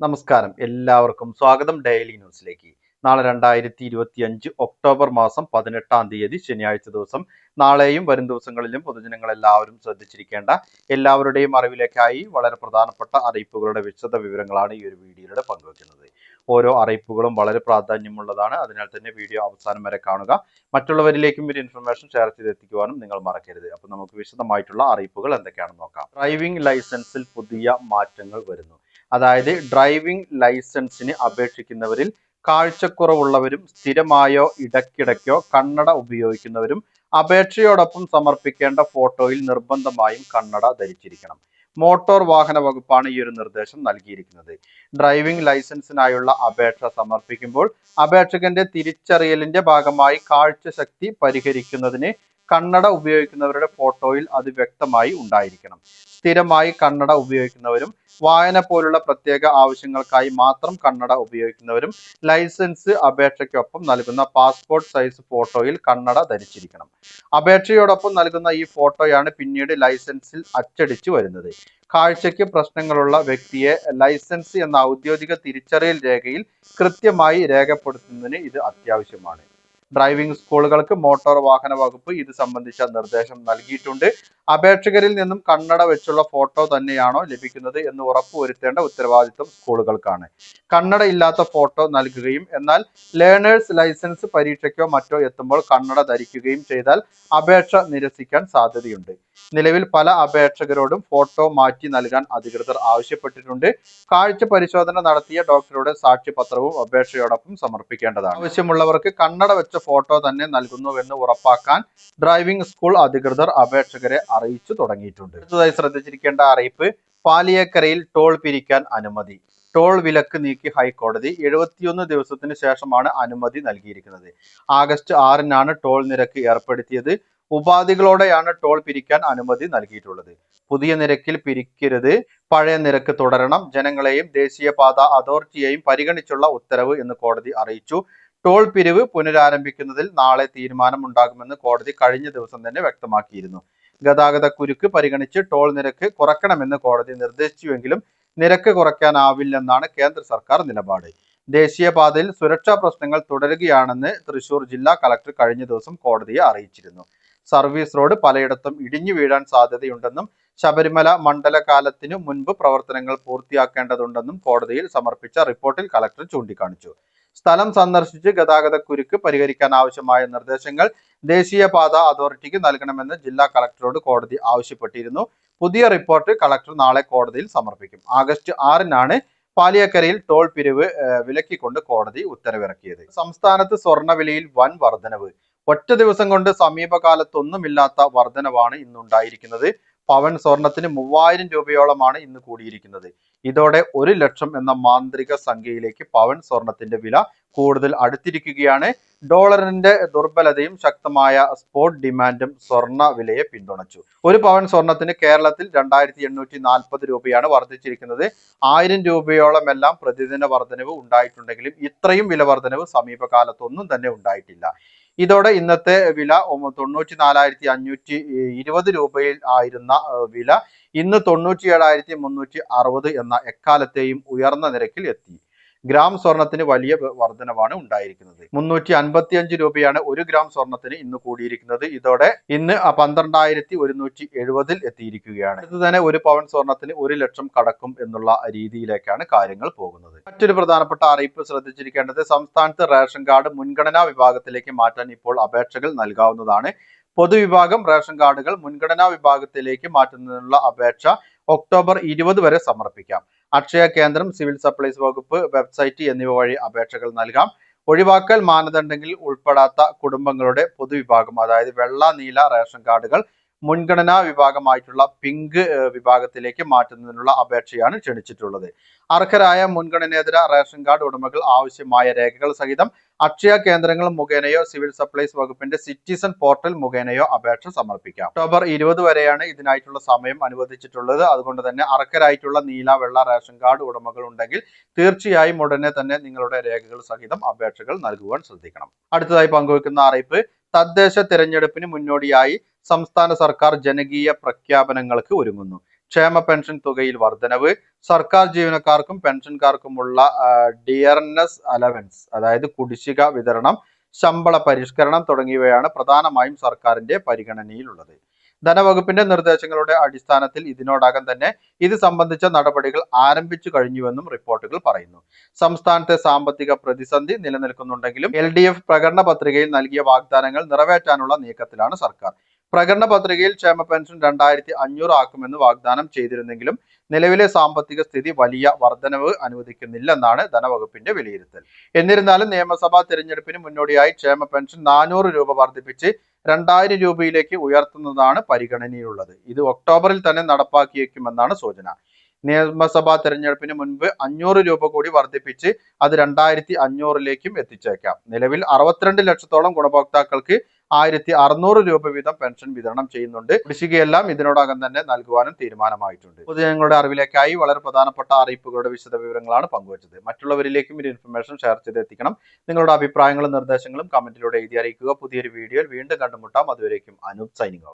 നമസ്കാരം. എല്ലാവർക്കും സ്വാഗതം ഡെയിലി ന്യൂസിലേക്ക്. നാളെ രണ്ടായിരത്തി ഇരുപത്തി അഞ്ച് ഒക്ടോബർ മാസം പതിനെട്ടാം തീയതി ശനിയാഴ്ച ദിവസം. നാളെയും വരും ദിവസങ്ങളിലും പൊതുജനങ്ങൾ എല്ലാവരും ശ്രദ്ധിച്ചിരിക്കേണ്ട എല്ലാവരുടെയും അറിവിലേക്കായി വളരെ പ്രധാനപ്പെട്ട അറിയിപ്പുകളുടെ വിശദ വിവരങ്ങളാണ് ഈ ഒരു വീഡിയോയിലൂടെ പങ്കുവെക്കുന്നത്. ഓരോ അറിയിപ്പുകളും വളരെ പ്രാധാന്യമുള്ളതാണ്. അതിനാൽ തന്നെ വീഡിയോ അവസാനം വരെ കാണുക. മറ്റുള്ളവരിലേക്കും ഒരു ഇൻഫർമേഷൻ ഷെയർ ചെയ്തെത്തിക്കുവാനും നിങ്ങൾ മറക്കരുത്. അപ്പോൾ നമുക്ക് വിശദമായിട്ടുള്ള അറിയിപ്പുകൾ എന്തൊക്കെയാണെന്ന് നോക്കാം. ഡ്രൈവിംഗ് ലൈസൻസിൽ പുതിയ മാറ്റങ്ങൾ വരുന്നു. അതായത് ഡ്രൈവിംഗ് ലൈസൻസിന് അപേക്ഷിക്കുന്നവരിൽ കാഴ്ചക്കുറവുള്ളവരും സ്ഥിരമായോ ഇടയ്ക്കിടയ്ക്കോ കണ്ണട ഉപയോഗിക്കുന്നവരും അപേക്ഷയോടൊപ്പം സമർപ്പിക്കേണ്ട ഫോട്ടോയിൽ നിർബന്ധമായും കണ്ണട ധരിച്ചിരിക്കണം. മോട്ടോർ വാഹന വകുപ്പാണ് ഈ ഒരു നിർദ്ദേശം നൽകിയിരിക്കുന്നത്. ഡ്രൈവിംഗ് ലൈസൻസിനായുള്ള അപേക്ഷ സമർപ്പിക്കുമ്പോൾ അപേക്ഷകന്റെ തിരിച്ചറിയലിന്റെ ഭാഗമായി കാഴ്ചശക്തി പരിഹരിക്കുന്നതിന് കണ്ണട ഉപയോഗിക്കുന്നവരുടെ ഫോട്ടോയിൽ അത് വ്യക്തമായി ഉണ്ടായിരിക്കണം. സ്ഥിരമായി കണ്ണട ഉപയോഗിക്കുന്നവരും വായന പോലുള്ള പ്രത്യേക ആവശ്യങ്ങൾക്കായി മാത്രം കണ്ണട ഉപയോഗിക്കുന്നവരും ലൈസൻസ് അപേക്ഷയ്ക്കൊപ്പം നൽകുന്ന പാസ്പോർട്ട് സൈസ് ഫോട്ടോയിൽ കണ്ണട ധരിച്ചിരിക്കണം. അപേക്ഷയോടൊപ്പം നൽകുന്ന ഈ ഫോട്ടോയാണ് പിന്നീട് ലൈസൻസിൽ അച്ചടിച്ചു വരുന്നത്. കാഴ്ചയ്ക്ക് പ്രശ്നങ്ങളുള്ള വ്യക്തിയെ ലൈസൻസ് എന്ന ഔദ്യോഗിക തിരിച്ചറിയൽ രേഖയിൽ കൃത്യമായി രേഖപ്പെടുത്തുന്നതിന് ഇത് അത്യാവശ്യമാണ്. ഡ്രൈവിംഗ് സ്കൂളുകൾക്ക് മോട്ടോർ വാഹന വകുപ്പ് ഇത് സംബന്ധിച്ച നിർദ്ദേശം നൽകിയിട്ടുണ്ട്. അപേക്ഷകരിൽ നിന്നും കണ്ണട വെച്ചുള്ള ഫോട്ടോ തന്നെയാണോ ലഭിക്കുന്നത് എന്ന് ഉറപ്പുവരുത്തേണ്ട ഉത്തരവാദിത്വം സ്കൂളുകൾക്കാണ്. കണ്ണട ഇല്ലാത്ത ഫോട്ടോ നൽകുകയും എന്നാൽ ലേണേഴ്സ് ലൈസൻസ് പരീക്ഷയ്ക്കോ മറ്റോ എത്തുമ്പോൾ കണ്ണട ധരിക്കുകയും ചെയ്താൽ അപേക്ഷ നിരസിക്കാൻ സാധ്യതയുണ്ട്. നിലവിൽ പല അപേക്ഷകരോടും ഫോട്ടോ മാറ്റി നൽകാൻ അധികൃതർ ആവശ്യപ്പെട്ടിട്ടുണ്ട്. കാഴ്ച പരിശോധന നടത്തിയ ഡോക്ടറുടെ സാക്ഷ്യപത്രവും അപേക്ഷയോടൊപ്പം സമർപ്പിക്കേണ്ടതാണ്. ആവശ്യമുള്ളവർക്ക് കണ്ണട വെച്ച ഫോട്ടോ തന്നെ നൽകുന്നുവെന്ന് ഉറപ്പാക്കാൻ ഡ്രൈവിംഗ് സ്കൂൾ അധികൃതർ അപേക്ഷകരെ അറിയിച്ചു തുടങ്ങിയിട്ടുണ്ട്. അടുത്തതായി ശ്രദ്ധിച്ചിരിക്കേണ്ട അറിയിപ്പ് പാലിയേക്കരയിൽ ടോൾ പിരിക്കാൻ അനുമതി. ടോൾ വിലക്ക് നീക്കി ഹൈക്കോടതി എഴുപത്തിയൊന്ന് ദിവസത്തിന് ശേഷമാണ് അനുമതി നൽകിയിരിക്കുന്നത്. ആഗസ്റ്റ് ആറിനാണ് ടോൾ നിരക്ക് ഏർപ്പെടുത്തിയത്. ഉപാധികളോടെയാണ് ടോൾ പിരിക്കാൻ അനുമതി നൽകിയിട്ടുള്ളത്. പുതിയ നിരക്കിൽ പിരിക്കരുത് പഴയ നിരക്ക് തുടരണം ജനങ്ങളെയും ദേശീയപാത അതോറിറ്റിയെയും പരിഗണിച്ചുള്ള ഉത്തരവ് എന്ന് കോടതി അറിയിച്ചു. ടോൾ പിരിവ് പുനരാരംഭിക്കുന്നതിൽ നാളെ തീരുമാനമുണ്ടാകുമെന്ന് കോടതി കഴിഞ്ഞ ദിവസം തന്നെ വ്യക്തമാക്കിയിരുന്നു. ഗതാഗത കുരുക്ക് പരിഗണിച്ച് ടോൾ നിരക്ക് കുറക്കണമെന്ന് കോടതി നിർദ്ദേശിച്ചുവെങ്കിലും നിരക്ക് കുറയ്ക്കാനാവില്ലെന്നാണ് കേന്ദ്ര സർക്കാർ നിലപാട്. ദേശീയപാതയിൽ സുരക്ഷാ പ്രശ്നങ്ങൾ തുടരുകയാണെന്ന് തൃശൂർ ജില്ലാ കളക്ടർ കഴിഞ്ഞ ദിവസം കോടതിയെ അറിയിച്ചിരുന്നു. സർവീസ് റോഡ് പലയിടത്തും ഇടിഞ്ഞു വീഴാൻ സാധ്യതയുണ്ടെന്നും ശബരിമല മണ്ഡലകാലത്തിനു മുൻപ് പ്രവർത്തനങ്ങൾ പൂർത്തിയാക്കേണ്ടതുണ്ടെന്നും കോടതിയിൽ സമർപ്പിച്ച റിപ്പോർട്ടിൽ കളക്ടർ ചൂണ്ടിക്കാണിച്ചു. സ്ഥലം സന്ദർശിച്ച് ഗതാഗത കുരുക്ക് പരിഹരിക്കാൻ ആവശ്യമായ നിർദ്ദേശങ്ങൾ ദേശീയപാത അതോറിറ്റിക്ക് നൽകണമെന്ന് ജില്ലാ കളക്ടറോട് കോടതി ആവശ്യപ്പെട്ടിരുന്നു. പുതിയ റിപ്പോർട്ട് കളക്ടർ നാളെ കോടതിയിൽ സമർപ്പിക്കും. ആഗസ്റ്റ് ആറിനാണ് പാലിയക്കരയിൽ ടോൾ പിരിവ് വിലക്കിക്കൊണ്ട് കോടതി ഉത്തരവിറക്കിയത്. സംസ്ഥാനത്ത് സ്വർണവിലയിൽ വൻ വർധനവ്. ഒറ്റ ദിവസം കൊണ്ട് സമീപകാലത്തൊന്നുമില്ലാത്ത വർധനവാണ് ഇന്നുണ്ടായിരിക്കുന്നത്. പവൻ സ്വർണത്തിന് മൂവായിരം രൂപയോളമാണ് ഇന്ന് കൂടിയിരിക്കുന്നത്. ഇതോടെ ഒരു ലക്ഷം എന്ന മാന്ത്രിക സംഖ്യയിലേക്ക് പവൻ സ്വർണത്തിന്റെ വില കൂടുതൽ അടുത്തിരിക്കുകയാണ്. ഡോളറിന്റെ ദുർബലതയും ശക്തമായ സ്പോട്ട് ഡിമാൻഡും സ്വർണ വിലയെ പിന്തുണച്ചു. ഒരു പവൻ സ്വർണത്തിന് കേരളത്തിൽ രണ്ടായിരത്തി എണ്ണൂറ്റി നാൽപ്പത് രൂപയാണ് വർദ്ധിച്ചിരിക്കുന്നത്. ആയിരം രൂപയോളം എല്ലാം പ്രതിദിന വർധനവ് ഉണ്ടായിട്ടുണ്ടെങ്കിലും ഇത്രയും വില വർധനവ് സമീപകാലത്തൊന്നും തന്നെ ഉണ്ടായിട്ടില്ല. ഇതോടെ ഇന്നത്തെ വില തൊണ്ണൂറ്റി നാലായിരത്തി അഞ്ഞൂറ്റി ഇരുപത് രൂപയിൽ ആയിരുന്ന വില ഇന്ന് തൊണ്ണൂറ്റി ഏഴായിരത്തി മുന്നൂറ്റി അറുപത് എന്ന എക്കാലത്തെയും ഉയർന്ന നിരക്കിൽ എത്തി ഗ്രാം സ്വർണത്തിന് വലിയ വർധനവാണ് ഉണ്ടായിരിക്കുന്നത്. മുന്നൂറ്റി അൻപത്തി അഞ്ച് രൂപയാണ് ഒരു ഗ്രാം സ്വർണത്തിന് ഇന്ന് കൂടിയിരിക്കുന്നത്. ഇതോടെ ഇന്ന് പന്ത്രണ്ടായിരത്തി ഒരുന്നൂറ്റി എഴുപതിൽ എത്തിയിരിക്കുകയാണ്. ഇത് തന്നെ ഒരു പവൻ സ്വർണത്തിന് ഒരു ലക്ഷം കടക്കും എന്നുള്ള രീതിയിലേക്കാണ് കാര്യങ്ങൾ പോകുന്നത്. മറ്റൊരു പ്രധാനപ്പെട്ട അറിയിപ്പ് ശ്രദ്ധിച്ചിരിക്കേണ്ടത് സംസ്ഥാനത്ത് റേഷൻ കാർഡ് മുൻഗണനാ വിഭാഗത്തിലേക്ക് മാറ്റാൻ ഇപ്പോൾ അപേക്ഷകൾ നൽകാവുന്നതാണ്. പൊതുവിഭാഗം റേഷൻ കാർഡുകൾ മുൻഗണനാ വിഭാഗത്തിലേക്ക് മാറ്റുന്നതിനുള്ള അപേക്ഷ ഒക്ടോബർ ഇരുപത് വരെ സമർപ്പിക്കാം. അക്ഷയ കേന്ദ്രം സിവിൽ സപ്ലൈസ് വകുപ്പ് വെബ്സൈറ്റ് എന്നിവ വഴി അപേക്ഷകൾ നൽകാം. ഒഴിവാക്കൽ മാനദണ്ഡങ്ങളിൽ ഉൾപ്പെടാത്ത കുടുംബങ്ങളുടെ പൊതുവിഭാഗം അതായത് വെള്ള നീല റേഷൻ കാർഡുകൾ മുൻഗണനാ വിഭാഗമായിട്ടുള്ള പിങ്ക് വിഭാഗത്തിലേക്ക് മാറ്റുന്നതിനുള്ള അപേക്ഷയാണ് ക്ഷണിച്ചിട്ടുള്ളത്. അർഹരായ മുൻഗണനേതര റേഷൻ കാർഡ് ഉടമകൾ ആവശ്യമായ രേഖകൾ സഹിതം അക്ഷയ കേന്ദ്രങ്ങൾ മുഖേനയോ സിവിൽ സപ്ലൈസ് വകുപ്പിന്റെ സിറ്റിസൺ പോർട്ടൽ മുഖേനയോ അപേക്ഷ സമർപ്പിക്കാം. ഒക്ടോബർ ഇരുപത് വരെയാണ് ഇതിനായിട്ടുള്ള സമയം അനുവദിച്ചിട്ടുള്ളത്. അതുകൊണ്ട് തന്നെ അർഹരായിട്ടുള്ള നീല വെള്ള റേഷൻ കാർഡ് ഉടമകൾ ഉണ്ടെങ്കിൽ തീർച്ചയായും ഉടനെ തന്നെ നിങ്ങളുടെ രേഖകൾ സഹിതം അപേക്ഷകൾ നൽകുവാൻ ശ്രദ്ധിക്കണം. അടുത്തതായി പങ്കുവെക്കുന്ന അറിയിപ്പ് തദ്ദേശ തിരഞ്ഞെടുപ്പിന് മുന്നോടിയായി സംസ്ഥാന സർക്കാർ ജനകീയ പ്രഖ്യാപനങ്ങൾക്ക് ഒരുങ്ങുന്നു. ക്ഷേമ പെൻഷൻ തുകയിൽ വർധനവ്. സർക്കാർ ജീവനക്കാർക്കും പെൻഷൻകാർക്കുമുള്ള ഡിയർനെസ് അലവൻസ് അതായത് കുടിശ്ശിക വിതരണം ശമ്പള പരിഷ്കരണം തുടങ്ങിയവയാണ് പ്രധാനമായും സർക്കാരിന്റെ പരിഗണനയിലുള്ളത്. ധനവകുപ്പിന്റെ നിർദ്ദേശങ്ങളുടെ അടിസ്ഥാനത്തിൽ ഇതിനോടകം തന്നെ ഇത് സംബന്ധിച്ച നടപടികൾ ആരംഭിച്ചു കഴിഞ്ഞുവെന്നും റിപ്പോർട്ടുകൾ പറയുന്നു. സംസ്ഥാനത്തെ സാമ്പത്തിക പ്രതിസന്ധി നിലനിൽക്കുന്നുണ്ടെങ്കിലും എൽ പ്രകടന പത്രികയിൽ നൽകിയ വാഗ്ദാനങ്ങൾ നിറവേറ്റാനുള്ള നീക്കത്തിലാണ് സർക്കാർ. പ്രകടന പത്രികയിൽ ക്ഷേമ പെൻഷൻ രണ്ടായിരത്തി അഞ്ഞൂറ് ആക്കുമെന്ന് വാഗ്ദാനം ചെയ്തിരുന്നെങ്കിലും നിലവിലെ സാമ്പത്തിക സ്ഥിതി വലിയ വർധനവ് അനുവദിക്കുന്നില്ലെന്നാണ് ധനവകുപ്പിന്റെ വിലയിരുത്തൽ. എന്നിരുന്നാലും നിയമസഭാ തെരഞ്ഞെടുപ്പിന് മുന്നോടിയായി ക്ഷേമ പെൻഷൻ നാനൂറ് രൂപ വർദ്ധിപ്പിച്ച് രണ്ടായിരം രൂപയിലേക്ക് ഉയർത്തുന്നതാണ് പരിഗണനയിലുള്ളത്. ഇത് ഒക്ടോബറിൽ തന്നെ നടപ്പാക്കിയേക്കുമെന്നാണ് സൂചന. നിയമസഭാ തെരഞ്ഞെടുപ്പിന് മുൻപ് അഞ്ഞൂറ് രൂപ കൂടി വർദ്ധിപ്പിച്ച് അത് രണ്ടായിരത്തി അഞ്ഞൂറിലേക്കും എത്തിച്ചേക്കാം. നിലവിൽ അറുപത്തിരണ്ട് ലക്ഷത്തോളം ഗുണഭോക്താക്കൾക്ക് ആയിരത്തി അറുന്നൂറ് രൂപ വീതം പെൻഷൻ വിതരണം ചെയ്യുന്നുണ്ട്. കുടിശ്ശികയെല്ലാം ഇതിനോടകം തന്നെ നൽകുവാനും തീരുമാനമായിട്ടുണ്ട്. പൊതുജനങ്ങളുടെ അറിവിലേക്കായി വളരെ പ്രധാനപ്പെട്ട അറിയിപ്പുകളുടെ വിശദ വിവരങ്ങളാണ് പങ്കുവച്ചത്. മറ്റുള്ളവരിലേക്കും ഈ ഇൻഫർമേഷൻ ഷെയർ ചെയ്തെത്തിക്കണം. നിങ്ങളുടെ അഭിപ്രായങ്ങളും നിർദ്ദേശങ്ങളും കമന്റിലൂടെ എഴുതി അറിയിക്കുക. പുതിയൊരു വീഡിയോയിൽ വീണ്ടും കണ്ടുമുട്ടാം. അതുവരേക്കും അനൂപ് സൈനിങ്